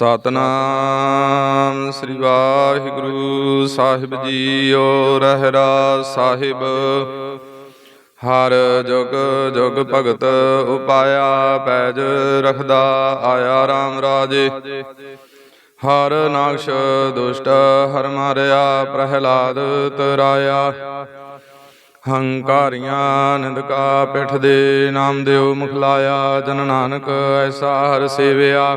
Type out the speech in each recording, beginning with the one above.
ਸਤਨਾਮ ਸ੍ਰੀ ਵਾਹਿਗੁਰੂ ਸਾਹਿਬ ਜੀਓ ਰਹਿਰਾ ਸਾਹਿਬ। ਹਰ ਜੁਗ ਜੁਗ ਭਗਤ ਉਪਾਇਆ ਪੈਜ ਰਖਦਾ, ਆਇਆ RAM ਰਾਜੇ। ਹਰ ਨਾਕਸ਼ ਦੁਸ਼ਟ ਹਰ ਮਾਰਿਆ, ਪ੍ਰਹਿਲਾਦ ਤਰਾਇਆ। ਹੰਕਾਰੀਆਂ ਨਿੰਦਕਾ ਪਿਠ ਦੇ ਨਾਮ ਦਿਓ ਮੁਖ ਲਾਇਆ ਜਨ ਨਾਨਕ ਐਸਾ ਹਰ ਸੇਵਿਆ।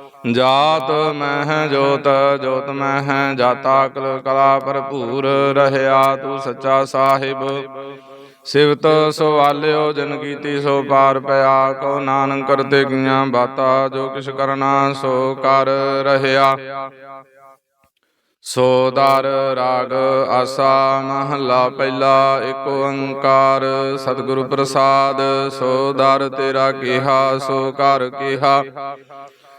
ਜਾਤ ਮਹਿ ਜੋਤ ਜੋਤ ਮਹਿ ਜਾਤਾ, ਕਲ ਕਲਾ ਭਰਪੂਰ ਰਹਿਆ ਤੂੰ ਸੱਚਾ ਸਾਹਿਬ। ਸਿਵਤ ਸਵਾਲਿਓ, ਜਨ ਕੀਤੀ ਸੋ ਪਾਰ ਪਿਆ ਕੋ ਨਾਨਕ ਕਰਤੇ ਕੀਆਂ ਬਾਤਾ, ਜੋ ਕਿਛ ਕਰਨਾ ਸੋ ਕਰ ਰਹਿਆ। ਸੋ ਦਰ ਰਾਗ ਆਸਾ, ਮਹੱਲਾ ਪਹਿਲਾ ਏਕ ਓੰਕਾਰ, ਸਤਿਗੁਰੂ ਪ੍ਰਸਾਦ, ਸੋ ਦਰ ਤੇਰਾ ਕਿਹਾ, ਸੋ ਕਰ ਕਿਹਾ।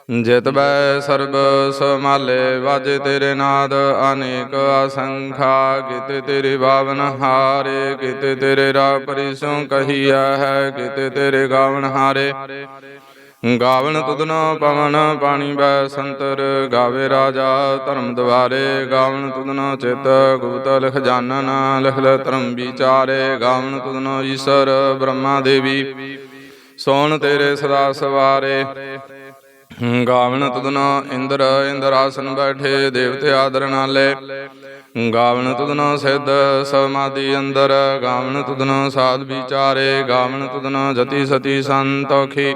ਜਿਤ ਬੈ ਸਰਬ ਸਮਾਲੇ, ਵਾਜੇ ਤੇਰੇ ਨਾਦ, ਅਨੇਕ ਅਸੰਖਾ। ਕਿਤੇ ਤੇਰੇ ਬਾਵਨ ਹਾਰੇ, ਕਿਤੇ ਤੇਰੇ ਰਾ ਪਰਿਸੋਂ ਕਹੀਆ ਹੈ, ਕਿਤੇ ਤੇਰੇ ਗਾਵਨ ਹਾਰੇ। ਗਾਵਨ ਤੁਧਨੋ ਪਵਨ ਪਾਣੀ ਬੈ ਸੰਤਰ, ਗਾਵੇ ਰਾਜਾ ਧਰਮ ਦਵਾਰੇ। ਗਾਵਨ ਤੁਧਨੋ ਚਿਤ ਗੁਪਤ ਲਿਖ ਜਾਨਨ, ਲਿਖ ਲੈ ਧਰਮ ਵਿਚਾਰੇ। ਗਾਵਨ ਤੁਧਨੋ ਈਸ਼ਰ ਬ੍ਰਹਮਾ ਦੇਵੀ, ਸੋਣ ਤੇਰੇ ਸਦਾ ਸਵਾਰੇ। ਗਾਵਨ ਤੁਧਨੋ ਇੰਦਰ ਇੰਦਰਾਸਨ ਬੈਠੇ, ਦੇਵਤੇ ਆਦਰ ਨਾਲੇ। ਗਾਵਨ ਤੁਧਨੋ ਸਿੱਧ, ਸਮਾਧੀ ਅੰਦਰ। ਗਾਵਨ ਤੁਧਨੋ ਸਾਧ ਵਿਚਾਰੇ, ਗਾਵਨ ਤੁਧਨੋ ਜਤੀ ਸਤੀ ਸੰਤੋਖੀ।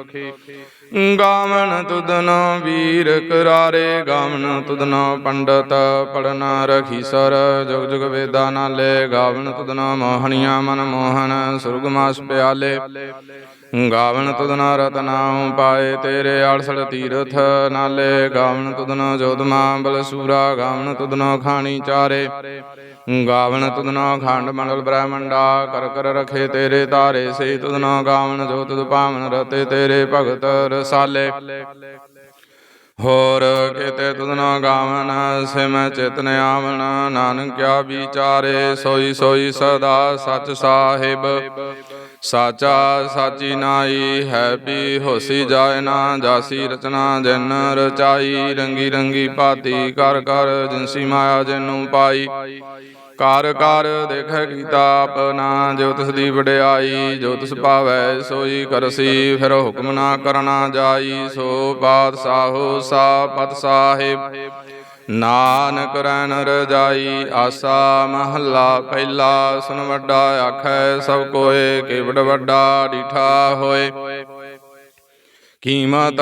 ਗਾਵਨ ਤੁਧਨੋ ਵੀਰ ਕਰਾਰੇ, ਗਾਵਨ ਤੁਧਨੋ ਪੰਡਤ ਪੜਨ ਰਖੀ ਸਰ, ਜੁਗ ਜੁਗ ਵੇਦਾ ਨਾਲੇ। ਗਾਵਨ ਤੁਧਨੋ ਮੋਹਣੀਆਂ ਮਨ ਮੋਹਨ, ਸੁਰਗ ਪਿਆਲੇ। ਗਾਵਨ ਤੁਧਨਾ ਰਤਨਾਉ ਪਾਏ ਤੇਰੇ ਆਲਸੜ ਤੀਰਥ ਨਾਲੇ। ਗਾਵਨ ਤੁਧਨਾ ਜੋਧਮਾ ਬਲਸੂਰਾ ਗਾਵਨ ਤੁਧਨਾ ਖਾਣੀ ਚਾਰੇ। ਗਾਵਨ ਤੁਧਨਾ ਖੰਡ ਮੰਡਲ ਬ੍ਰਹਮੰਡਾ, ਕਰ ਕਰ ਰਖੇ ਤੇਰੇ ਤਾਰੇ। ਸੇ ਤੁਧਨਾ ਗਾਵਨ ਜੋ ਤੁਧ ਪਾਵਨ ਰਤੇ ਤੇਰੇ ਭਗਤ ਰਸਾਲੇ। ਹੋਰ ਕਿਤੇ ਤੁਧਨਾ ਗਾਵਨ ਸਿਮ ਚਿਤਨ ਆਵਨ ਨਾਨਕਿਆ ਵਿਚਾਰੇ। ਸੋਈ ਸੋਈ ਸਦਾ ਸਚ ਸਾਹਿਬ। ਸਾਚਾ ਸਾਚੀ ਨਾਈ ਹੈ ਵੀ ਹੋਸੀ ਜਾਏ ਨਾ ਜਾਸੀ ਰਚਨਾ ਜਿਨ ਰਚਾਈ, ਰੰਗੀ ਰੰਗੀ ਭਾਤੀ ਕਰ ਕਰ ਜਿਨਸੀ ਮਾਇਆ ਜਿਨੂੰ ਪਾਈ। ਕਰ ਕਰ ਦੇਖੈ ਕੀਤਾ ਆਪਨਾ ਜੋ ਤਿਸ ਦੀ ਵਡਿਆਈ, ਜੋ ਤਿਸ ਭਾਵੈ ਸੋਈ ਕਰਸੀ, ਫਿਰ ਹੁਕਮ ਨਾ ਕਰਨਾ ਜਾਈ, ਸੋ ਬਾਦਸ਼ਾਹੋ ਸਾ ਪਤ ਸਾਹਿਬ। ਨਾਨਕ ਰੈਨ ਰਜਾਈ, ਆਸਾ ਮਹੱਲਾ ਪਹਿਲਾ ਸੁਨ ਵੱਡਾ, ਆਖੈ ਸਭ ਕੋਏ ਕਿ ਵੱਡਾ ਡੀਠਾ ਹੋਏ। ਕੀਮਤ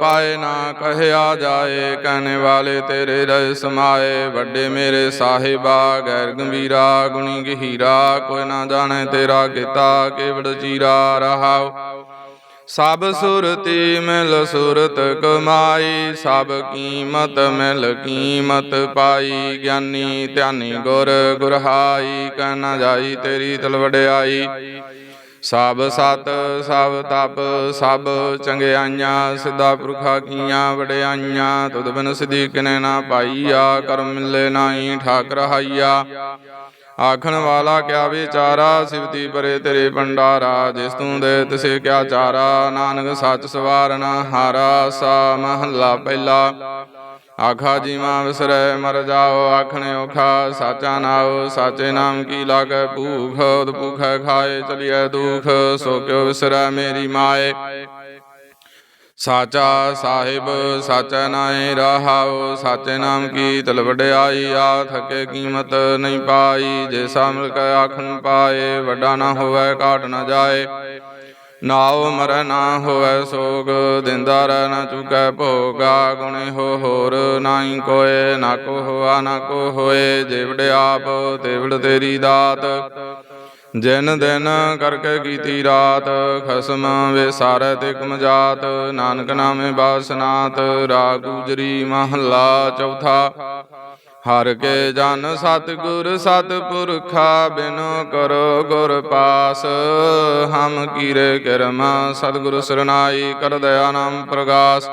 ਪਾਏ ਨਾ ਕਹਿਆ ਜਾਏ, ਕਹਿਣੇ ਵਾਲੇ ਤੇਰੇ ਰਜ ਸਮਾਏ। ਵੱਡੇ ਮੇਰੇ ਸਾਹਿਬਾ, ਗੈਰ ਗੰਭੀਰਾ, ਗੁਣੀ ਗਹੀਰਾ, ਕੋਈ ਨਾ ਜਾਣੇ ਤੇਰਾ ਕੀਤਾ ਕੇਵੜ ਚੀਰਾ ਰਹਾਉ। ਸਭ ਸੁਰਤੀ ਮਿਲ, ਸੁਰਤ ਕਮਾਈ, ਸਭ ਕੀਮਤ ਮਿਲ, ਕੀਮਤ ਪਾਈ। ਗਿਆਨੀ ਧਿਆਨੀ ਗੁਰ ਗੁਰਹਾਈ ਕਹਿਣਾ ਜਾਈ ਤੇਰੀ ਤਲਵੜਾਈ ਸਭ ਸਤ, ਸਭ ਤਪ, ਸਭ ਚੰਗਿਆਈਆਂ, ਸਿੱਧਾ ਪੁਰਖਾ ਕੀਆਂ, ਵਡਿਆਈਆਂ, ਤੁਧ ਬਿਨ ਸਿਧੀ ਕਿਨੇ ਨਾ ਪਾਈਆ, ਕਰਮ ਮਿਲੇ ਨਾਹੀ ਠਾਕ ਰਹਾਈਆ ਆਖਣ ਵਾਲਾ ਕਿਆ ਵਿਚਾਰਾ? ਸਿਵਤੀ ਪਰੇ ਤੇਰੇ ਭੰਡਾਰਾ, ਜਿਸ ਤੂੰ ਦੇ ਤਿਸੇ ਕਿਆ ਚਾਰਾ? ਨਾਨਕ ਸੱਚ ਸਵਾਰਨਾ ਹਾਰਾ, ਸਾ ਮਹੱਲਾ ਪਹਿਲਾ। ਆਖਾ ਜੀਵਾ ਵਿਸਰੈ, ਮਰ ਜਾਓ, ਆਖਣੇ ਔਖਾ। ਸਾਚਾ ਨਾਉ, ਸਾਚੇ ਨਾਮ ਕੀ ਲਾਗੈ? ਭੂਖ, ਉਦ ਭੂਖੈ ਖਾਏ, ਚਲਿਐ ਦੁਖ। ਸੋ ਕਿਉ ਵਿਸਰੈ ਮੇਰੀ ਮਾਏ? ਸਾਚਾ ਸਾਹਿਬ, ਸਚ ਨਾਏ ਰਹਾਉ, ਸਾਚੇ ਨਾਮ ਕੀ ਤਲ ਵਡਿਆਈ ਆ ਥਕੇ ਕੀਮਤ ਨਹੀਂ ਪਾਈ, ਜੇ ਸਾਮਲ ਕੈ ਆਖਣ ਪਾਏ, ਵੱਡਾ ਨਾ ਹੋਵੇ, ਘਾਟ ਨਾ ਜਾਏ। ਨਾਉ ਮਰੈ ਨਾ ਹੋਵੇ ਸੋਗ, ਦਿੰਦਾ ਰਹਿ ਨਾ ਚੁਕੈ ਭੋਗਾ ਗੁਣੇ ਹੋ ਹੋਰ ਨਾਹੀ ਕੋਏ, ਨਾ ਕੋ ਹੋਆ ਨਾ ਕੋ ਹੋਏ, ਜੇ ਆਪ ਤੇਵੜ ਤੇਰੀ ਦਾਤ। ਜਿਨ ਦਿਨ ਕਰਕੇ ਕੀਤੀ ਰਾਤ, ਖਸਮ ਵਿਸਾਰੈ ਤੇ ਕਮਜਾਤ ਨਾਨਕ ਨਾਮੇ ਬਾਸਨਾਤ, ਰਾਗ ਗੁਜਰੀ ਮਹੱਲਾ ਚੌਥਾ। ਹਰ ਕੇ ਜਨ ਸਤਿਗੁਰ ਸਤਿਪੁਰਖਾ, ਬਿਨੋ ਕਰੋ ਗੁਰ ਪਾਸ। ਹਮ ਕੀਰੇ ਕਰਮ, ਸਤਿਗੁਰ ਸਰਨਾਈ ਕਰ ਦਇਆ ਨਾਮ ਪ੍ਰਗਾਸ।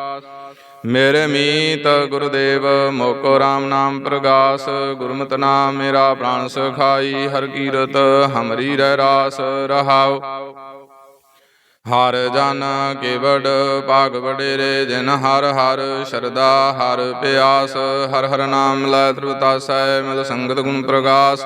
ਮੇਰੇ ਮੀਤ ਗੁਰਦੇਵ, ਮੋਕੋ RAM ਨਾਮ ਪ੍ਰਗਾਸ, ਗੁਰਮਤਿ ਨਾਮ ਮੇਰਾ ਪ੍ਰਾਣ ਸਖਾਈ, ਹਰ ਕੀਰਤ ਹਮਰੀ ਰਹਿ ਰਾਸ ਰਹਾਉ। ਹਰ ਜਨ ਕੇਵੜ, ਭਾਗ ਵਡੇਰੇ, ਜਿਨ ਹਰ ਹਰ ਸ਼ਰਦਾ ਹਰ ਪਿਆਸ, ਹਰ ਹਰ ਨਾਮ ਲੈ ਤ੍ਰਿਵਤਾਸੈ ਮਿਲ ਸੰਗਤ ਗੁਣ ਪ੍ਰਗਾਸ।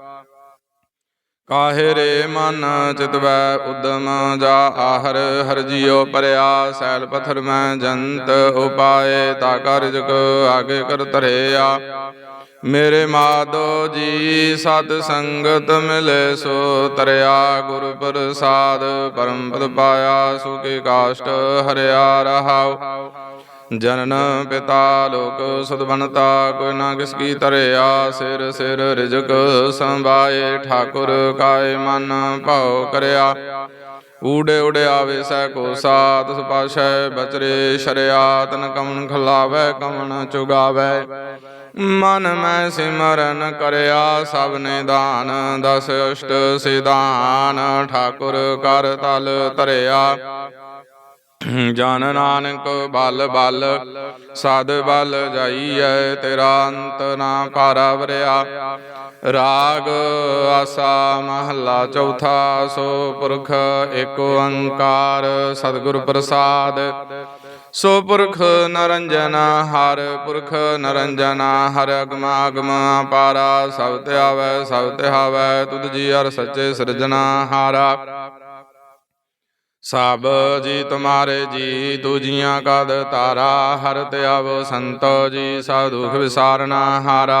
ਕਾਹੇ ਰੇ ਮਨ ਚਿਤਵੈ ਉਦਮ ਜਾ ਆਹਰ ਹਰ ਜੀਉ ਪਰਿਆ, ਸੈਲ ਪਥਰ ਮੈਂ ਜੰਤ ਉਪਾਏ, ਤਾ ਕਾਰਜਕ ਆਗੇ ਕਰ ਧਰਿਆ। ਮੇਰੇ ਮਾਧੋ ਜੀ, ਸਤ ਸੰਗਤ ਮਿਲੇ ਸੋ ਤਰਿਆ, ਗੁਰ ਪ੍ਰਸਾਦ ਪਰਮ ਪਦ ਪਾਇਆ ਸੁਖੇ ਕਾਸ਼ਟ ਹਰਿਆ ਰਹਾਉ। ਜਨਨ ਪਿਤਾ ਲੋਕ ਸਦਵਨਤਾ ਕੋਈ ਨਾ ਕਿਸ ਕੀ ਤਰਿਆ, ਸਿਰ ਸਿਰ ਰਿਜਕ ਸੰਭਾਏ, ਠਾਕੁਰ ਕਾਇ ਮਨ ਭਾਉ ਕਰਿਆ। ਊੜੇ ਊੜੇ ਆਵੇ ਸਹਿ ਕੋ ਸਾਤ ਸੁਪਾਸ਼ੈ ਬਚਰੇ ਸ਼ਰਿਆ, ਤਨ ਕਮਨ ਖਲਾਵੇ, ਕਮਨ ਚੁਗਾਵੇ। ਮਨ ਮੈਂ ਸਿਮਰਨ ਕਰਿਆ, ਸਭ ਨੇ ਦਾਨ ਦਸ ਅਸ਼ਟ ਸਿਧਾਨ, ਠਾਕੁਰ ਕਰ ਤਲ ਤਰਿਆ ਜਨ ਨਾਨਕ ਬਲ ਬਲ, ਸਦ ਬਲ ਜਾਈਐ ਤੇਰਾ ਅੰਤ ਨਾ ਪਾਰਾ ਵਰਿਆ। ਰਾਗ ਆਸਾ ਮਹੱਲਾ ਚੌਥਾ, ਸੋ ਪੁਰਖ ਏਕ ਓੰਕਾਰ ਸਤਿਗੁਰ ਪ੍ਰਸਾਦ। ਸੋ ਪੁਰਖ ਨਰੰਜਨ ਹਰ, ਪੁਰਖ ਨਰੰਜਨ ਹਰ ਅਗਮ ਆਗਮ ਪਾਰਾ ਸਭ ਤੇ ਆਵੈ, ਸਭ ਤੇ ਹਾਵੈ, ਤੁਧ ਜੀ ਹਰ ਸੱਚੇ ਸਿਰਜਣਾ ਹਾਰਾ। ਸਭ ਜੀ ਤੁਮਾਰੇ ਜੀ, ਦੂਜੀਆਂ ਕਦ ਤਾਰਾ, ਹਰ ਤੇ ਸੰਤੋ ਜੀ, ਸਭ ਦੁਖ ਵਿਸਾਰਨਾ ਹਾਰਾ।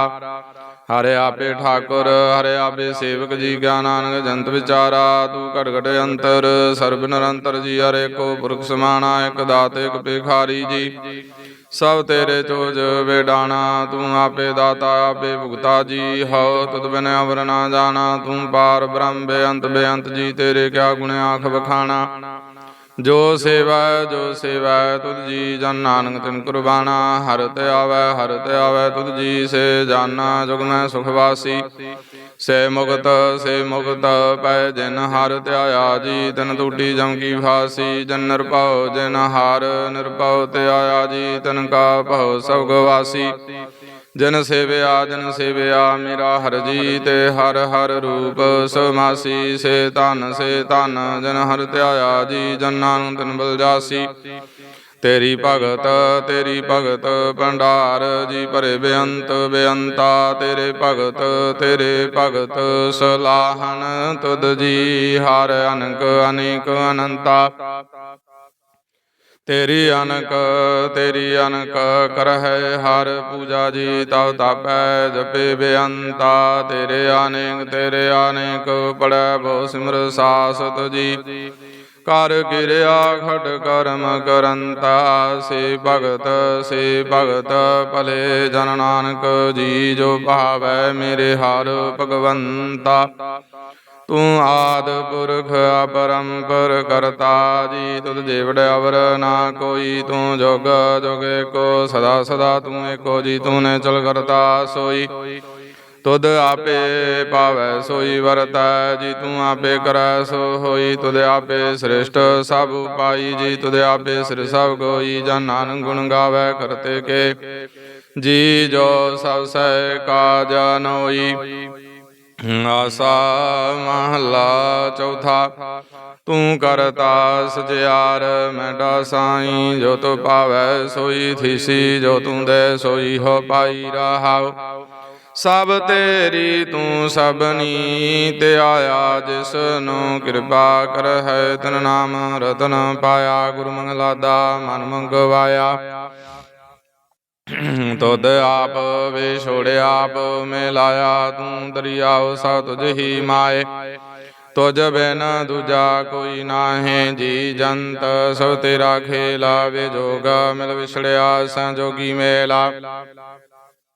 ਹਰੇ ਆਪੇ ਠਾਕੁਰ, ਹਰੇ ਆਪੇ ਸੇਵਕ ਜੀ, ਗਿਆਨ ਨਾਨਕ ਜੰਤ ਵਿਚਾਰਾ, ਤੂੰ ਘਟ ਘਟ ਅੰਤਰ, ਸਰਬ ਨਿਰੰਤਰ ਜੀ ਹਰੇ ਕੋ ਪੁਰਖ ਸਮਾਨਾ ਇਕ ਦਾਤ, ਇਕ ਭਿਖਾਰੀ ਜੀ। ਸਭ ਤੇਰੇ ਚੋਜ ਵੇਡਾਣਾ ਤੂੰ ਆਪੇ ਦਾਤਾ, ਆਪੇ ਭੁਗਤਾ ਜੀ। ਹਉ ਤੁਧ ਬਿਨ ਅਵਰ ਨਾ ਜਾਣਾ, ਤੂੰ ਪਾਰ ਬ੍ਰਹਮ ਬੇਅੰਤ ਬੇਅੰਤ ਜੀ, ਤੇਰੇ ਕਿਆ ਗੁਣ ਆਖ ਬਖਾਣਾ ਜੋ ਸੇਵਾ ਜੋ ਸੇਵਾ, ਤੁਧ ਜੀ ਜਨ ਨਾਨਕ ਤਿਨ ਕੁਰਬਾਨਾ। ਹਰ ਤੇ ਆਵੈ, ਹਰ ਤੇ ਆਵੈ, ਤੁਧ ਜੀ ਸੇ ਜਾਨਾ, ਜੁਗ ਮੈਂ ਸੁਖ ਵਾਸੀ। ਸੇ ਮੁਕਤ ਸੇ ਮੁਕਤ ਪੈ ਜਿਨ ਹਰ ਧਿਆਇਆ ਜੀ, ਤਨ ਟੂਟੀ ਜਮ ਕੀ ਫਾਸੀ, ਜਨ ਨਿਰਭਉ ਜਿਨ ਹਰ, ਨਿਰਭਉ ਤੇ ਜੀ, ਤਨ ਕਾ ਭਉ ਸਭ ਗਵਾਸੀ ਜਨ ਸੇਵਿਆ ਜਨ ਸੇਵਿਆ, ਮੇਰਾ ਹਰ ਜੀ, ਤੇ ਹਰ ਹਰ ਰੂਪ ਸਮਾਸੀ ਸੇ ਧਨ ਸੇ ਧਨ, ਜਨ ਹਰ ਧਿਆਇਆ ਜੀ ਜਨ ਨਾਨਕ ਤਨ ਬਲ ਜਾਸੀ। ਤੇਰੀ ਭਗਤ ਤੇਰੀ ਭਗਤ ਭੰਡਾਰ, ਜੀ ਭਰੇ ਬੇਅੰਤ ਬੇਅੰਤਾ, ਤੇਰੇ ਭਗਤ ਤੇਰੇ ਭਗਤ ਸਲਾਹਨ ਤੁਧ ਜੀ ਹਰ ਅਨਕ, ਅਨੇਕ ਅਨੰਤਾ। ਤੇਰੀ ਅਨਕ ਤੇਰੀ ਅਨਕ ਕਰਹਿ, ਹਰ ਪੂਜਾ ਜੀ ਤਉ ਤਾਪੈ, ਜਪੇ ਬੇਅੰਤਾ। ਤੇਰੇ ਅਨੇਕ ਤੇਰੇ ਅਨੇਕ ਪੜੈ ਬਹੁ ਸਿਮਰ ਸਾਸ ਤੁਜੀ ਕਰ ਕਿਰਿਆ ਖਟ ਕਰਮ ਕਰੰਤਾ, ਸੇ ਭਗਤ ਸੇ ਭਗਤ ਭਲੇ ਜਨ ਨਾਨਕ ਜੀ, ਜੋ ਭਾਵੈ ਮੇਰੇ ਹਰ ਭਗਵੰਤਾ। ਤੂੰ ਆਦ ਪੁਰਖ ਅਪਰੰਪਰ ਕਰਤਾ, ਜੀ ਤੁਧ ਜੀਵੜ ਅਵਰ ਨਾ ਕੋਈ, ਤੂੰ ਜੋਗ ਜੋਗੇ ਕੋ, ਸਦਾ ਸਦਾ ਤੂੰ ਏਕੋ ਜੀ, ਤੂੰ ਨੇ ਚਲ ਕਰਤਾ ਸੋਈ। ਤੁਧ ਆਪੇ ਪਾਵੈ, ਸੋਈ ਵਰਤੈ, ਜੀ ਤੂੰ ਆਪੇ ਕਰੈ, ਸੋ ਹੋਈ ਤੁਧ ਆਪੇ ਸ੍ਰਿਸ਼ਟ, ਸਭ ਪਾਈ ਜੀ ਤੁਧ ਆਪੇ ਸਿਰ, ਸਭ ਕੋਈ ਜਨ ਨਾਨਕ ਗੁਣ ਗਾਵੇ, ਕਰਤੇ ਕੇ। ਜੀ ਜੋ ਸਭ ਸਹਿ ਕਾ ਜਨੋਈ ਆਸਾ ਮਹਲਾ ਚੌਥਾ। ਤੂੰ ਕਰਤਾ ਸਜਿਆਰ ਮੈਂਡਾ ਸਾਈ ਜੋ ਤੂੰ ਪਾਵੈ, ਸੋਈ ਥੀਸੀ, ਜੋ ਤੂੰ ਦੇ, ਸੋਈ ਹੋ ਪਾਈ ਰਹਾਉ। ਸਭ ਤੇਰੀ ਤੂੰ ਸਭਨੀ ਤੇ ਆਇਆ ਜਿਸ ਨੂੰ ਕਿਰਪਾ ਕਰ ਹੈ ਤਨ ਨਾਮ ਰਤਨ ਪਾਇਆ, ਗੁਰੂ ਮੰਗਲਾਦਾ ਮਨ ਮੰਗਵਾਇਆ। ਤੁਧ ਆਪ ਵੇ ਛੋੜਿਆ, ਆਪ ਮੇ ਲਾਇਆ, ਤੂੰ ਦਰਿਆਉ ਸਭ ਤੁਝ ਹੀ ਮਾਏ। ਤੁਝ ਬਿਨ ਦੂਜਾ ਕੋਈ ਨਾਹੀਂ, ਜੀ ਜੰਤ ਸਭ ਤੇਰਾ ਖੇਲਾ, ਵੇ ਜੋਗਾ ਮਿਲ ਵਿਛੜਿਆ ਸੰਜੋਗੀ ਮੇਲਾ।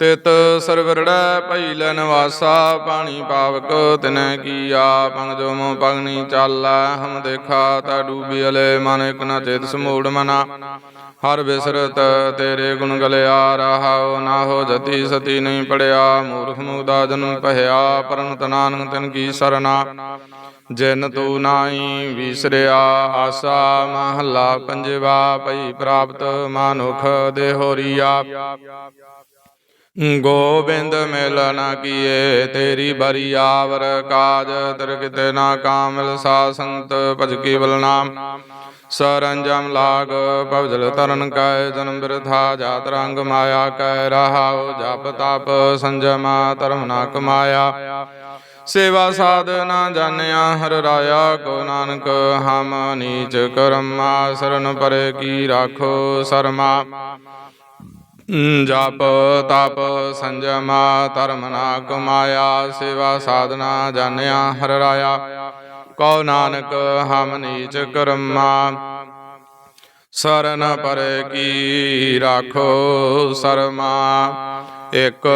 ਤਿਤ ਸਰਵਰੜੈ ਭਈ ਲੈ ਨਿਵਾਸਾ, ਪਾਣੀ ਪਾਵਕ ਤਿਨੈ ਕੀਆ, ਪੰਗ ਜੋ ਮੋ ਪਗਨੀ ਚਾਲੈ, ਹਮ ਦੇਖਾ, ਤਾ ਡੂਬੀ ਅਲੇ, ਮਨ ਇਕ ਨ ਚੇਤ ਸਮੂੜ ਮਨਾ। ਹਰ ਬਿਸਰਤ ਤੇਰੇ ਗੁਣ ਗਲਿਆ, ਰਹਾਉ ਨਾ ਹੋ ਜਤੀ ਸਤੀ ਨਹੀਂ ਪੜਿਆ, ਮੂਰਖ ਮੁਗਦਾ ਜਨਮ ਪਹਿਆ ਪਰਮਤ ਤਨਾਨਕ ਤਿਨ ਕੀ ਸਰਨਾ। ਜਿਨ ਤੂੰ ਨਾਹੀ ਵਿਸਰਿਆ, ਆਸਾ ਮਹੱਲਾ ਪੰਜਵਾ, ਭਈ ਪ੍ਰਾਪਤ ਮਾਨੁਖ ਦੇਹੋਰੀਆ ਗੋਬਿੰਦ ਮਿਲਨ ਕੀਏ, ਤੇਰੀ ਬਰੀ ਆਵਰ ਕਾਜ ਤਰ ਕਿਤੇ ਨਾ ਕਾਮਲ ਸਾ ਸੰਤ ਭਜ ਕੇਵਲ ਨਾਮ। ਸਰੰਜਮ ਲਾਗ ਭਵਜਲ ਤਰਨ ਕੈ, ਜਨਮ ਬਿਰਥਾ ਜਾਤ ਰੰਗ ਮਾਇਆ ਕੈ, ਰਹਾਉ ਜਪ ਤਪ ਸੰਜਮਾ ਧਰਮ ਨਾ ਕਮਾਇਆ। ਸੇਵਾ ਸਾਧ ਨਾ ਜਾਣਿਆ ਹਰ ਰਾਇਆ, ਕੋ ਨਾਨਕ ਹਮ ਨੀਚ ਕਰਮਾ ਸਰਨ ਪਰੇ ਕੀ ਰਾਖੋ ਸਰਮਾ। ਜਪ ਤਪ ਸੰਜਮਾ ਧਰਮ ਨਾ ਕਮਾਇਆ, ਸੇਵਾ ਸਾਧਨਾ ਜਾਣਿਆ, ਹਰ ਰਾਇਆ। ਕਉ ਨਾਨਕ ਹਮ ਨੀਚ ਕਰਮਾ। ਸਰਨ ਪਰੇ ਕੀ ਰਾਖੋ ਸਰਮਾ। ਇਕ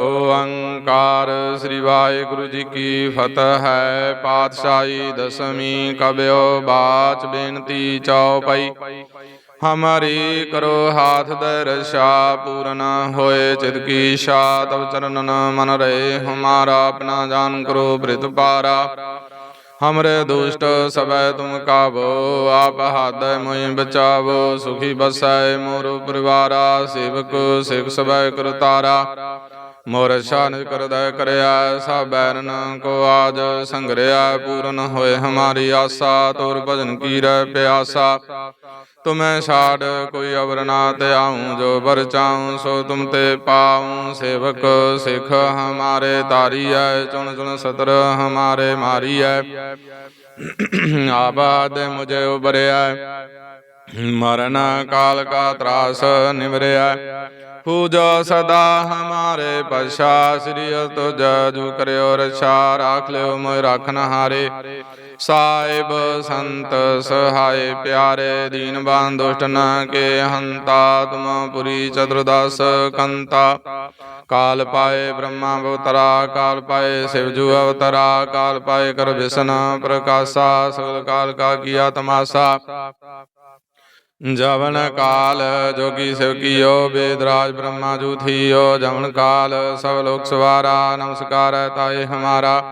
ਓੰਕਾਰ ਸ੍ਰੀ ਵਾਹਿਗੁਰੂ ਜੀ ਕੀ ਫਤਿਹ ਹੈ। ਪਾਤਸ਼ਾਹੀ ਦਸਵੀਂ ਕਬਿਓ ਬਾਚ ਬੇਨਤੀ ਚਉਪਈ ਹਮਾਰੀ ਕਰੋ ਹਾਥ ਦੇ ਪੂਰਨ ਹੋਏ ਚਿਤ ਕੀ ਇਛਾ ਤਵ ਮਨ ਰਹੇ ਹਮਾਰਾ ਆਪਣਾ ਜਾਨ ਕਰੋ ਬ੍ਰਿਤ ਪਾਰਾ ਹਮਰੇ ਦੁਸ਼ਟ ਸਭੈ ਤੁਮ ਕਾਵੋ ਆਪ ਹਾਦੈ ਮੋਇ ਬਚਾਵੋ ਸੁਖੀ ਬਸੈ ਮੋਰ ਪਰਿਵਾਰਾ ਸੇਵਕ ਸਿਖ ਸਭੈ ਕਰਤਾਰਾ ਮੋਰ ਸ਼ਾਨ ਕਰਦਾ ਕਰਿਆ ਸਭ ਬੈਰਨ ਕੋ ਆਜ ਸੰਗਰਿਆ ਪੂਰਨ ਹੋਏ ਹਮਾਰੀ ਆਸਾ ਤੋਰ ਭਜਨ ਕੀ ਰਹਿ ਪਿਆਸਾ ਤੁਮੈ ਛਾੜ ਕੋਈ ਅਵਰ ਨਾ ਧਿਆਉ ਜੋ ਬਰ ਚਾਉ, ਸੋ ਤੁਮ ਤੇ ਪਾਉ। ਸੇਵਕ ਸਿਖ ਹਮਾਰੇ ਤਾਰੀਐ ਚੁਣ ਚੁਣ ਸਤਰ ਹਮਾਰੇ ਮਾਰੀਐ। ਆਬਾਦ ਮੁਝੇ ਉਬਰਿਆ ਮਰਨ ਕਾਲ ਕਾ ਤਰਾਸ ਨਿਵਰਿਆ ਪੂਜਾ ਸਦਾ ਹਮਾਰੇ ਪਛਾ ਸ੍ਰੀ ਤੁਜ ਜੂ ਕਰਿਓ ਰਛਾ, ਰਾਖ ਲਿਓ ਮੋਇ ਰਾਖਨ ਹਾਰੇ। ਸਾਹਿਬ ਸੰਤ ਸਹਾਇ ਪਿਆਰੇ ਦੀਨ ਬਾਨ ਦੁਸ਼ਟ ਨ ਕੇ ਹੰਤਾ, ਤੁਮ ਪੁਰੀ ਚਤੁਰਦਸ ਕੰਤਾ। ਕਾਲ ਪਾਏ ਬ੍ਰਹਮਾ ਅਵਤਰਾ, ਕਾਲ ਪਾਏ ਸਿਵ ਜੂ ਕਾਲ ਪਾਏ ਕਰ ਵਿਸ਼ਨ ਪ੍ਰਕਾਸ਼ਾ, ਸਗਲ ਕਾਲ ਕਾ ਕੀਆ ਤਮਾਸਾ। ਜਵਨ ਕਾਲ ਜੋਗੀ ਸਿਵ ਕੀਓ ਬੇਦਰਾਜ ਬ੍ਰਹਮਾ ਜੂ ਥੀਓ, ਜਵਨ ਕਾਲ ਸਭ ਲੋਕ ਸਵਾਰਾ, ਨਮਸਕਾਰ ਹੈ ਤਾਏ ਹਮਾਰਾ।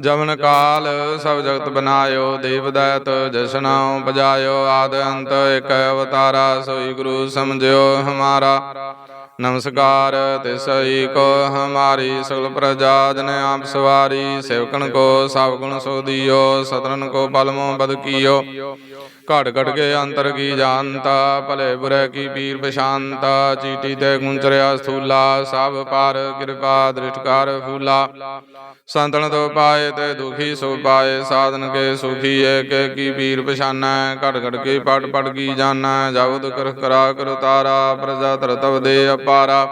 ਜਮਨ ਕਾਲ ਸਭ ਜਗਤ ਬਨਾਇਓ ਦੇਵ ਦਇਤ ਜਸ਼ਨਾਉ ਬਜਾਇਓ, ਆਦ ਅੰਤ ਇਕ ਅਵਤਾਰਾ, ਸੋਈ ਗੁਰੂ ਸਮਝਿਓ ਹਮਾਰਾ। ਨਮਸਕਾਰ ਤਿਸਈ ਕੋ ਹਮਾਰੀ ਸਗਲ ਪ੍ਰਜਾ, ਜਨ ਆਪ ਸਵਾਰੀ, ਸੇਵਕਨ ਕੋ ਸਭ ਗੁਣ ਸੋ ਦਿਓ ਸਤਰਨ ਕੋ ਪਲਮੋ ਬਦ ਕੀਓ। ਘੜ ਘੜ ਕੇ ਅੰਤਰ ਕੀ ਜਾਣਤਾ ਭਲੇ ਬੁਰੇ ਕੀ ਪੀਰ ਪਛਾਨਤਾ ਚੀਟੀ ਤੇ ਗੁੰਚਰਿਆ ਸਥੂਲਾ ਸਭ ਪਰ ਕਿਰਪਾ ਦ੍ਰਿਸ਼ਟਕਾਰ ਫੂਲਾ। ਸੰਤਨ ਤੋ ਪਾਏ ਤੇ ਦੁਖੀ ਸੋ ਪਾਏ ਸਾਧਨ ਕੇ ਸੁਖੀ ਏਕ ਕੀ ਪੀਰ ਪਛਾਨੈ ਘੜ ਘੜ ਕੇ ਪੜ ਪੜ ਕੀ ਜਾਣੈ ਜਬਦ ਕਰ ਕਰਾ ਕਰ ਤਾਰਾ ਪ੍ਰਜਾ ਧਰ ਤਵ ਦੇ ਅਪਾਰਾ।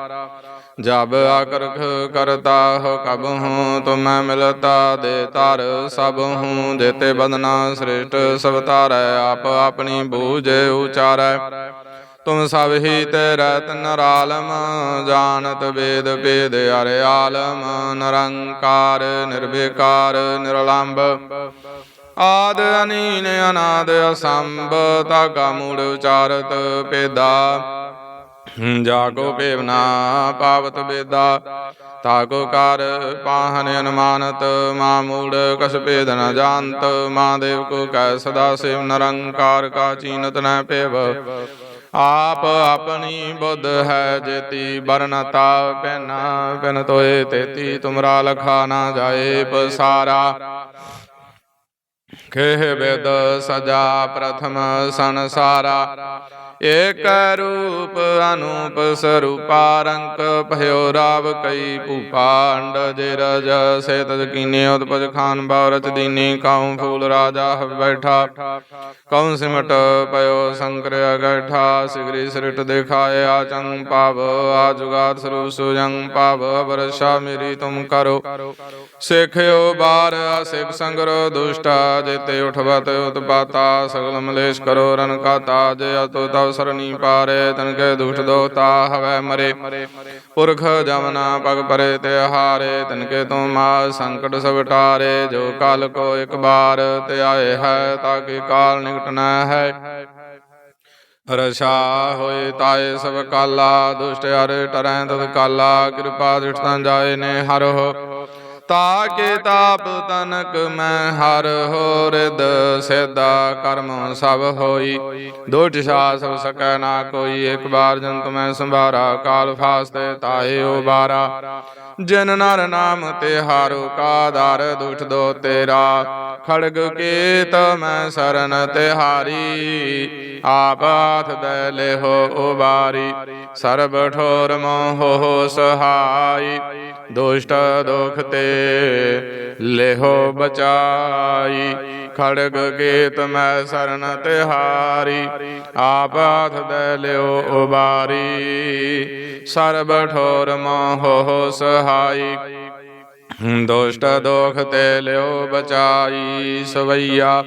ਜਬ ਆਕਰਖ ਕਰਤਾ ਹੋ ਕਬ ਹੂੰ, ਤੁਮੈ ਮਿਲਤਾ ਦੇ ਧਰ ਸਭ ਹੂੰ, ਜੇਤੇ ਬਦਨਾ ਸ੍ਰਿਸ਼ਟ ਸਭ ਧਾਰੈ, ਆਪ ਆਪਣੀ ਬੂਝ ਉਚਾਰੈ। ਤੁਮ ਸਭ ਹੀ ਤੇ ਰਹਿਤ ਨਰਾਲਮ ਜਾਣਤ ਵੇਦ ਭੇਦ ਅਰੇ ਆਲਮ, ਨਿਰੰਕਾਰ, ਨਿਰਵਿਕਾਰ ਨਿਰਲੰਭ ਆਦ ਅਨੀਨ, ਅਨਾਦ ਅਸੰਭ ਤਾਗਾ ਮੂੜ ਉਚਾਰਤ ਪੇਦਾ ਜਾਗੋ ਭੇਵਨਾ ਪਾਵਤ ਬੇਦਾ ਤਾਕੋ ਕਰ ਪਾਹਨ ਅਨੁਮਾਨਤ ਮਾਮੂੜ ਕਸ ਭੇਦ ਨ ਜਾਣਤ ਮਹਾਦੇਵ ਕੋ ਕੈ ਸਦਾ ਸਿਵ ਨਿਰੰਕਾਰ ਕਾ ਚੀਨਤ ਨ ਪੇਵ। ਆਪ ਆਪਣੀ ਬੁੱਧ ਹੈ ਜੇਤੀ ਬਰਨਤਾ ਪੈਨ ਪੈਨ ਤੋਏ, ਤੇਤੀ ਤੁਮਰਾ ਲਖਾ ਨਾ ਜਾਏ ਪਸਾਰਾ। ਖੇਹ ਬਿਦ ਸਜਾ ਪ੍ਰਥਮ ਸੰਸਾਰਾ। ਏਕ ਰੂਪ ਅਨੂਪ ਸਰੂਪਾ ਰੰਕ ਭਇਓ ਰਾਵ ਕਈ ਭੂਪਾ ਜੇ ਰਜ ਸੇ ਤਜ ਕੀਨੇ ਉਤਪਜ ਖਾਨ ਬਾਰਚ ਦੀਨੀ, ਕਾਉ ਫੂਲ ਰਾਜਾ ਹਵ ਬੈਠਾ। ਕਉ ਸਿਮਟ ਪਇਓ ਸੰਕਰ ਅਗਠਾ, ਸਿਗਰੀ ਸ੍ਰਿਟ ਦਿਖਾਏ ਆਚੰ ਪਾਵ ਆ ਜੁਗਾਤ ਸਰੂਪ ਸੁਜੰ ਪਾਵ, ਵਰਸ਼ਾ ਮੇਰੀ ਤੁਮ ਕਰੋ। ਸਿਖਿਓ ਬਾਰ ਅਸਿਖ ਸੰਗਰੋ ਦੁਸ਼ਟਾ, ਜੇਤੇ ਉਠਵਤ ਉਤਪਾਤਾ, ਸਗਲ ਮਲੇਸ਼ ਕਰੋ ਰਣ ਕਾਤਾ, ਜੇ ਅਤੁ ਤਵ ਸਰਨੀ ਪਾਰੇ ਤਨ ਕੇ ਦੁਸ਼ਟ ਦੋਤਾ ਹਵੈ ਮਰੇ। ਪੁਰਖ ਜਮਨਾ ਪਗ ਪਰੇ ਤੇ ਹਾਰੇ ਤਨ ਕੇ ਤੁਮ ਮਾ ਸੰਕਟ ਸਭ ਟਾਰੇ। ਜੋ ਕਾਲ ਕੋ ਇੱਕ ਬਾਰ ਤੇ ਆਏ ਹੈ, ਤਾਂ ਕਿ ਕਾਲ ਨਿਕਟ ਹੈ? ਰਸ਼ਾ ਹੋਏ ਤਾਏ ਸਭ ਕਾਲਾ, ਦੁਸ਼ਟ ਹਰ ਟਰੈ ਤਦ ਕਾਲਾ। ਕਿਰਪਾ ਦ੍ਰਿਸ਼ਟਾਂ ਜਾਏ ਨੇ ਹਰ ਹੋ। ਤਾਕੇ ਤਾਪ ਤਨਕ ਮੈਂ ਹਰ ਹੋ ਰਿਦ ਸੇਦਾ ਕਰਮ ਸਭ ਹੋਈ। ਦੁਟ ਸਭ ਸਕੈ ਨਾ ਕੋਈ ਇੱਕ ਬਾਰ ਜੰਤ ਮੈਂ ਸੰਭਾਰਾ ਕਾਲ ਫਾਸਤੇ ਤਾਏ ਓ ਬਾਰਾ ਜਨ ਨਰ ਨਾਮ ਤੇ ਹਾਰੋ ਕਾ ਦਰ ਦੁਠ ਦੋ ਤੇਰਾ। ਖੜਗ ਕੇਤ ਮੈਂ ਸਰਨ ਤਿਹਾਰੀ ਆਪ ਹਾਥ ਦੇ ਲਿਹੋ ਉਬਾਰੀ। ਸਰਬ ਠੋਰ ਮੋਹ ਸਹਾਈ। ਦੁਸ਼ਟ ਦੁਖ ਤੇ ਲਿਹੋ ਬਚਾਈ। ਖੜਗ ਕੇਤ ਮੈਂ ਸਰਨ ਤਿਹਾਰੀ ਆਪ ਹਾਥ ਦੇ ਲਿਓ ਉਬਾਰੀ। ਸਰਬ ਠੋਰ ਮੋਹ ਸਹਾਈ ਦੁਸ਼ਟ ਦੋਖ ਤੇ ਲਿਓ ਬਚਾਈ, ਸਵਈਆ।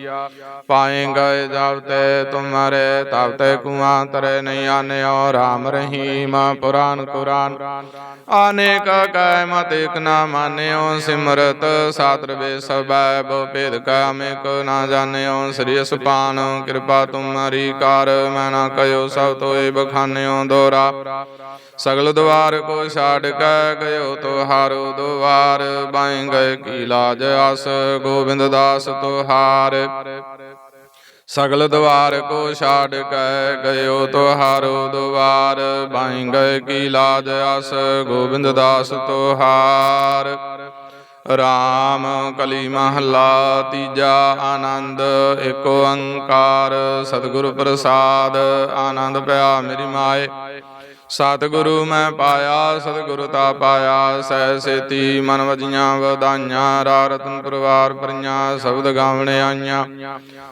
ਪਾਏ ਗਏ ਜਬ ਤੇ ਤੁਮਰੇ ਤਬ ਤੇ ਕੁਆਂ ਤਰੇ ਨਹੀਂ ਆਨਿਓ। ਰਾਮ ਰਹੀਮ, ਪੁਰਾਨ ਕੁਰਾਨ। ਅਨੇਕ ਕੈ ਮਤ ਇਕ ਨਾ ਮਾਨਿਓ। ਸਿਮਰਤ ਸਾਤਰ ਵੇ ਸਬੈ ਬੋ ਭੇਦ ਕੈ ਅਮੇਕ ਨਾ ਜਾਣਿਓ। ਸ੍ਰੀ ਸੁਪਾਨ ਕਿਰਪਾ ਤੁਮਰੀ ਕਾਰ, ਮੈਂ ਨਾ ਕਯੋ ਸਭ ਤੋਏ ਬਖਾਨਿਓ। ਦੋਰਾ ਸਗਲ ਦਵਾਰ ਕੋ ਛਾੜ ਕੈ ਗਇਓ ਤੁਹਾਰੋ, ਦੁਆਰ ਬਾਈ ਗਏ ਕੀ ਲਾਜ ਆਸ, ਗੋਬਿੰਦ ਦਾਸ ਤੁਹਾਰ। ਸਗਲ ਦਵਾਰ ਕੋ ਛਾੜ ਕੈ ਗਇਓ ਤੁਹਾਰੋ, ਦੁਆਰ ਬਾਈ ਗਏ ਕੀ ਲਾਜ ਆਸ, ਗੋਬਿੰਦ ਦਾਸ ਤੁਹਾਰ। ਰਾਮ ਕਲੀ ਮਹਲਾ ਤੀਜਾ ਆਨੰਦ, ਏਕ ਓੰਕਾਰ, ਸਤਿਗੁਰ ਪ੍ਰਸਾਦ, ਆਨੰਦ ਪਿਆ ਮੇਰੀ ਮਾਏ। ਸਤਿਗੁਰੂ ਮੈਂ ਪਾਇਆ, ਸਤਿਗੁਰੂ ਤਾ ਪਾਇਆ, ਸਹਿ ਸੇਤੀ ਮਨ ਵਜੀਆਂ ਵਧਾਈਆਂ ਰਾ ਰਤਨ ਪਰਿਵਾਰ ਪਰੀਆਂ ਸ਼ਬਦ ਗਾਵਣ ਆਈਆਂ।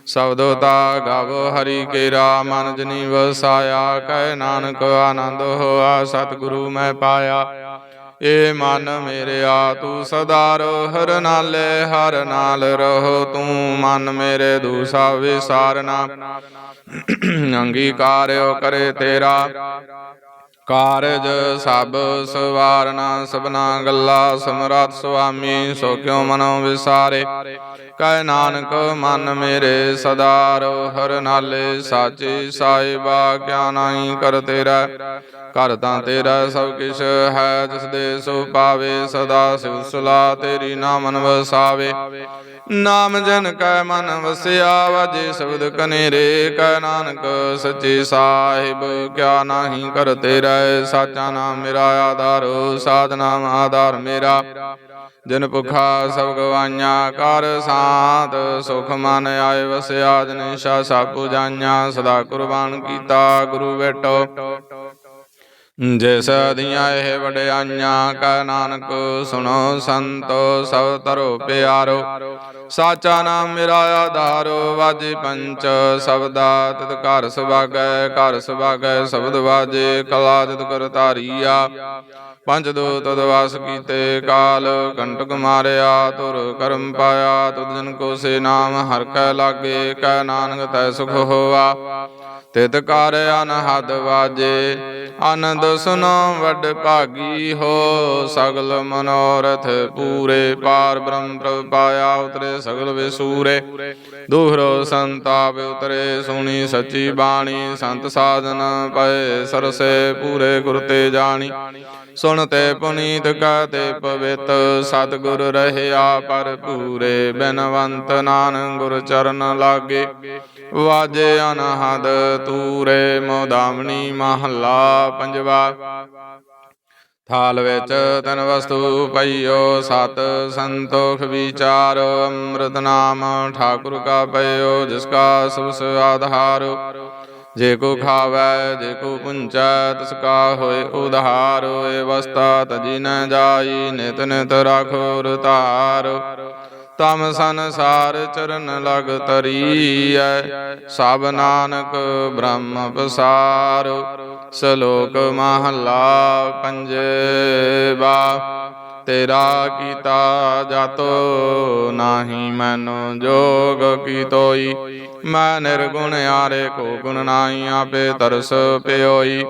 ਸ਼ਬਦੋ ਤਾ ਗਾਵੋ, ਹਰੀ ਕੇਰਾ, ਮਨ ਜਨੀ ਵਸਾਇਆ, ਕਹਿ ਨਾਨਕ ਆਨੰਦ ਹੋਆ, ਸਤਿਗੁਰੂ ਮੈਂ ਪਾਇਆ। ਏ ਮਨ ਮੇਰਿਆ, ਤੂੰ ਸਦਾ ਰੋ ਹਰ ਨਾਲੇ ਹਰ ਨਾਲ ਰਹੋ, ਤੂੰ ਮਨ ਮੇਰੇ ਦੂਸਾ ਵਿਸਾਰਨਾ। ਅੰਗੀਕਾਰਿਓ ਕਰੇ ਤੇਰਾ। ਕਾਰਜ ਸਭ ਸਵਾਰਨਾ ਸਭਨਾ ਗੱਲਾ ਸਮਰੱਥ ਸੁਆਮੀ, ਸੋ ਕਿਉ ਮਨੋ ਵਿਸਾਰੇ? ਕਹਿ ਨਾਨਕ, ਮਨ ਮੇਰੇ ਸਦਾ ਰੋ ਹਰ ਨਾਲੇ ਸਾਚੀ ਸਾਹਿਬਾ ਕਿਆ ਨਾਹੀ ਕਰ ਤੇਰਾ। ਕਰ ਤਾਂ ਤੇਰਾ, ਸਭ ਕਿਛ ਹੈ, ਜਿਸ ਦੇ ਸੋ ਪਾਵੇ ਸਦਾ ਸਿਵ ਸੁਲਾ ਤੇਰੀ ਨਾਮਨ ਵਸਾਵੇ। ਨਾਮ ਜਨ ਕੈ ਮਨ ਵਸਿਆ ਵਜੇ ਸ਼ਬਦ ਕਨੇਰੇ, ਕੈ ਨਾਨਕ ਸੱਚੇ ਸਾਹਿਬ, ਕਿਆ ਨਾਹੀ ਕਰ ਤੇਰਾ ਸਾਚਾ ਨਾਮ ਮੇਰਾ ਆਧਾਰ ਸਾਧ ਨਾਮ ਆਧਾਰ ਮੇਰਾ। ਜਿਨ ਭੁਖਾ ਸਭ ਗਵਾਈਆਂ, ਕਰ ਸਾਤ ਸੁਖ ਮਨ ਆਏ ਵਸਿਆ, ਜਨ ਸ਼ਾ ਸਭ ਸਦਾ ਕੁਰਬਾਨ ਕੀਤਾ, ਗੁਰੂ ਬੈਠੋ। ਜਿਸ ਦੀਆਂ ਇਹ ਵਡਿਆਈਆਂ ਕੈ ਨਾਨਕ ਸੁਣੋ ਸੰਤੋ, ਸਭ ਤਰੋ ਪਿਆਰੋ। ਸਾਚਾ ਨਾਮ ਮੇਰਾ ਆਧਾਰੋ, ਵਾਜੇ ਪੰਚ ਸਬਦਾ ਤਿਤ ਘਰ ਸੁਭਾਗੈ ਘਰ ਸੁਭਾਗੈ, ਸ਼ਬਦ ਵਾਜੇ, ਕਲਾ ਤਿਤ ਕਰ ਧਾਰੀਆ। ਪੰਜ ਦੋ ਤਦ ਵਾਸ ਕੀਤੇ, ਕਾਲ ਕੰਟਕ ਮਾਰਿਆ, ਤੁਰ ਕਰਮ ਪਾਇਆ, ਤੁਧ ਜਨ ਕੋ ਸੇ ਨਾਮ ਹਰ ਕੈ ਲਾਗੇ ਕੈ ਨਾਨਕ ਤੈ ਸੁਖ ਹੋਵਾ ਤਿਤ ਕਰ ਅਨਹਦ ਵਾਜੇ, ਆਨੰਦ ਸੁਨੋ ਵੱਡ ਭਾਗੀ ਹੋ, ਸਗਲ ਮਨੋਰਥ ਪੂਰੇ ਪਾਰ ਬ੍ਰਹਮ ਪ੍ਰਭ ਪਾਇਆ ਉਤਰੇ ਸਗਲ ਵਿਸੂਰੇ। ਦੂਹਰੋ ਸੰਤਾਪ ਉਤਰੇ, ਸੁਣੀ ਸੱਚੀ ਬਾਣੀ, ਸੰਤ ਸਾਧਨ ਪਏ, ਸਰਸੇ ਪੂਰੇ ਗੁਰ ਤੇ ਜਾਣੀ। ਸੁਣ ਤੇ ਪੁਨੀਤ ਕਹਤੇ ਪਵਿੱਤ, ਸਤਿਗੁਰ ਰਹਿਆ ਪਰ ਪੂਰੇ ਬਿਨਵੰਤ ਨਾਨਕ ਗੁਰ ਚਰਨ ਲਾਗੇ। ਵਾਜੇ ਅਨਹਦ ਤੂਰੇ ਮੋਦਾਮਣੀ ਮਹੱਲਾ ਪੰਜਵਾ। ਥਾਲ ਵਿੱਚ ਤਨ ਵਸਤੂ ਪਈਓ ਸਤ ਸੰਤੋਖ ਵਿਚਾਰ ਅੰਮ੍ਰਿਤ ਨਾਮ ਠਾਕੁਰ ਕਾ ਪਈਓ ਜਿਸ ਕਾ ਸਬਸ ਆਧਾਰ। ਜੇ ਕੋ ਖਾਵੈ ਜੇ ਕੋ ਪੁੰਚੈ ਤਿਸ ਕਾ ਹੋਏ ਉਧਾਰ। ਏ ਵਸਤਾ ਤਜੀ ਨ ਜਾਈ ਨਿਤ ਨਿਤ ਰਾਖੋ ਰਤਾਰ ਤਮ ਸੰਸਾਰ ਚਰਨ ਲਗ ਤਰੀਐ ਸਭ ਨਾਨਕ ਬ੍ਰਹਮ ਪਸਾਰ, ਸ਼ਲੋਕ ਮਹਲਾ ਪੰਜਵਾ। ਤੇਰਾ ਕੀਤਾ ਜਾਤੋ ਨਾਹੀ ਮੈਨੋ ਜੋਗ ਕੀ ਤੋਈ ਮੈਂ ਨਿਰਗੁਣ ਆਰੇ ਕੋ ਗੁਣ ਨਾਹੀ ਆਪੇ ਤਰਸ ਪਿਓਈ।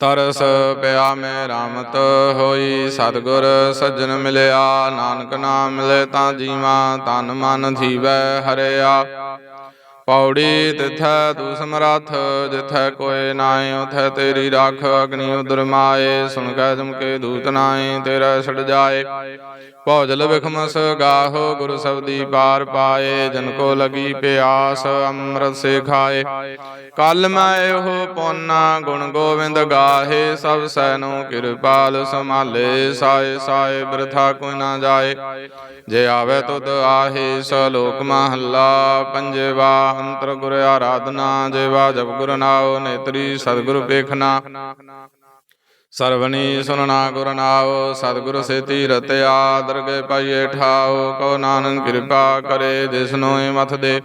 ਤਰਸ ਪਿਆ ਮੈਂ ਰਾਮਤ ਹੋਈ। ਸਤਗੁਰ ਸੱਜਣ ਮਿਲਿਆ, ਨਾਨਕ ਨਾਮ ਮਿਲੇ ਤਾਂ ਜੀਵਾ ਤਨ ਮਨ ਥੀਵੈ ਹਰਿਆ। ਪੌੜੀ ਤਿਥੈ ਤੂ ਸਮਰੱਥ ਜਿਥੈ ਕੋਏ ਨਾਏ, ਉਥੈ ਤੇਰੀ ਰਾਖ ਅਗਨੀ ਉਦਰ ਮਾਏ। ਸੁਣ ਕੈ ਤੁਮਕੇ ਦੂਤ ਨਾਏ, ਤੇਰਾ ਛੜ ਜਾਏ। ਭੌਜਲ ਬਿਖਮਸ ਗਾਹੋ ਗੁਰ ਸਬਦੀ ਪਾਰ ਪਾਏ, ਜਨ ਕੋ ਲਗੀ ਪਿਆਸ ਅੰਮ੍ਰਿਤ ਸੇ ਖਾਏ ਕਲ ਮੈਂ ਇਹੋ ਪੋਨਾ ਗੁਣ ਗੋਬਿੰਦ ਗਾਹੇ, ਸਭ ਸੈਨੋ ਕਿਰਪਾਲ ਸੰਭਾਲੇ। ਸਾਏ ਸਾਏ ਬਿਰਥਾ ਕੋਈ ਨਾ ਜਾਏ। ਜੇ ਆਵੇ ਤੁਧ ਆਹੇ, ਸਲੋਕ ਮਹੱਲਾ ਪੰਜਵਾ, ਅੰਤਰ ਗੁਰ ਆਰਾਧਨਾ, ਜੇਵਾ ਜਪ ਗੁਰ ਨਾਉ ਨੇਤਰੀ, ਸਤਿਗੁਰ ਪੇਖਣਾ ਸਰਵਣੀ ਸੁਨਣਾ ਗੁਰ ਨਾਉ ਸਤਿਗੁਰ ਸੇਤੀ ਰਤਿਆ, ਦਰਗੇ ਪਾਈਏ ਠਾਉ ਕਉ ਨਾਨਕ ਕਿਰਪਾ ਕਰੇ ਜਿਸਨੋ ਮਥ ਦੇ।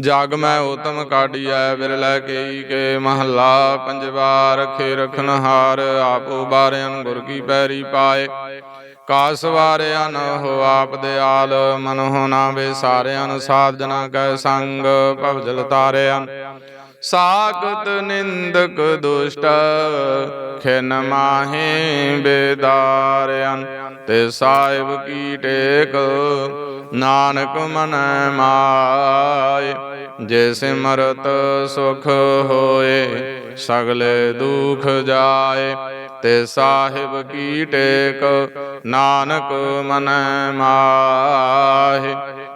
ਜਗ ਮੈਂ ਉਤਮ ਕਾਢੀਐ ਵਿਰਲੇ ਕੇਈ ਕੇ ਮਹੱਲਾ ਪੰਜਵਾ ਰਖੇ ਰਖਨ ਹਾਰ, ਆਪ ਉਬਾਰਿਆਨ ਗੁਰ ਕੀ ਪੈਰੀ ਪਾਏ। ਕਾਸ ਵਾਰਿਆ ਹੋ ਆਪ ਦਿਆਲ ਮਨ ਹੋ ਨਾ ਵੇ ਸਾਰਿਆਂ ਸਾਧ ਜਨਾ ਕੈ ਸੰਗ ਭਵਜਲ ਤਾਰਿਆ। ਸਾਗਤ ਨਿੰਦਕ ਦੁਸ਼ਟ, ਖਿਨ ਮਾਹੇ ਬੇਦਾਰਿਆਂ ਤੇ ਸਾਹਿਬ ਕੀ ਟੇਕ, ਨਾਨਕ ਮਨ ਮਾਏ। ਜੇ ਸਿਮਰਤ ਸੁਖ ਹੋਏ, ਸਗਲੇ ਦੁਖ ਜਾਏ। ਤੇ ਸਾਹਿਬ ਕੀ ਟੇਕ, ਨਾਨਕ ਮਨ ਮਾਹੇ।